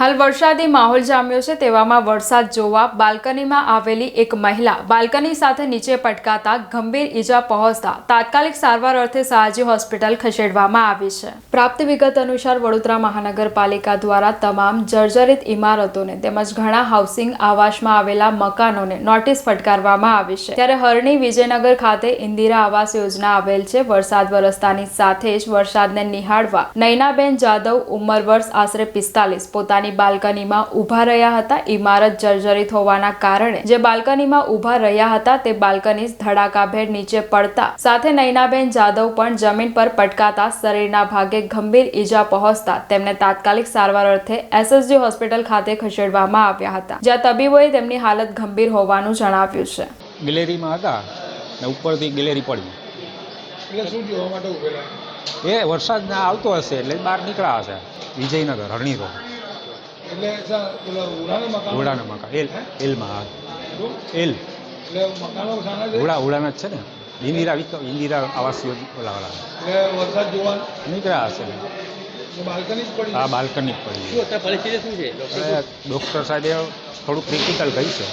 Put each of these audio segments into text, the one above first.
હાલ વરસાદી માહોલ જામ્યો છે. તેવામાં વરસાદ જોવા બાલ્કનીમાં આવેલી એક મહિલા બાલ્કની સાથે નીચે પટકાતા ગંભીર ઈજા પહોંચતા તાત્કાલિક સારવાર અર્થે સાહજી હોસ્પિટલ ખસેડવામાં આવી છે. પ્રાપ્ત વિગત અનુસાર વડોદરા મહાનગરપાલિકા દ્વારા તમામ જર્જરિત ઇમારતોને તેમજ ઘણા હાઉસિંગ આવાસમાં આવેલા મકાનોને નોટિસ ફટકારવામાં આવી છે. ત્યારે હરણી વિજયનગર ખાતે ઇન્દિરા આવાસ યોજના આવેલ છે. વરસાદ વરસતાની સાથે જ વરસાદને નિહાળવા નૈનાબેન જાદવ ઉંમર વર્ષ આશરે પિસ્તાલીસ પોતાની બાલ્કનીમાં ઊભા રહ્યા હતા. ઇમારત જર્જરિત હોવાના કારણે જે બાલ્કનીમાં ઊભા રહ્યા હતા તે બાલ્કની ધડાકાભેર નીચે પડતા. સાથે નૈનાબેન જાદવ પણ જમીન પર પટકાતા શરીરના ભાગે ગંભીર ઈજા પહોંચતા તેમને તાત્કાલિક સારવાર અર્થે એસએસજી હોસ્પિટલ ખાતે ખસેડવામાં આવ્યા હતા. જ્યાં તબીબોએ તેમની હાલત ગંભીર હોવાનું જણાવ્યું છે. ગેલેરીમાં હતા ને ઉપરથી ગેલેરી પડી. એટલે શું જોવા માટે ઉભેલા એ વરસાદ આવતો હશે એટલે બહાર નીકળ્યા હશે. વિજયનગર હરણી રોડ એટલે ઉડાના મકાન ઉડાના મકા એલ એલમાં શું? એલ. એટલે મકાનો ઉડા ઉડાના જ છે ને. ઇન્દિરા વિક ઇન્દિરા આવાસ યોજના ઓલા વાળા વરસાદ જોવા નીકળ્યા હશે. તો બાલ્કની જ પડી આ બાલ્કની પડી શું અત્યારે પરિસ્થિતિ છે? ડૉક્ટર સાહેબે થોડું ક્રિટિકલ કહી છે.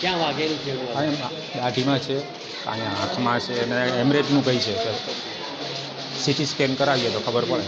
ક્યાં વાગેલું છે દાઢીમાં છે અહીંયા હાથમાં છે અને હેમરેજનું કહી છે સીટી સ્કેન કરાવીએ તો ખબર પડે.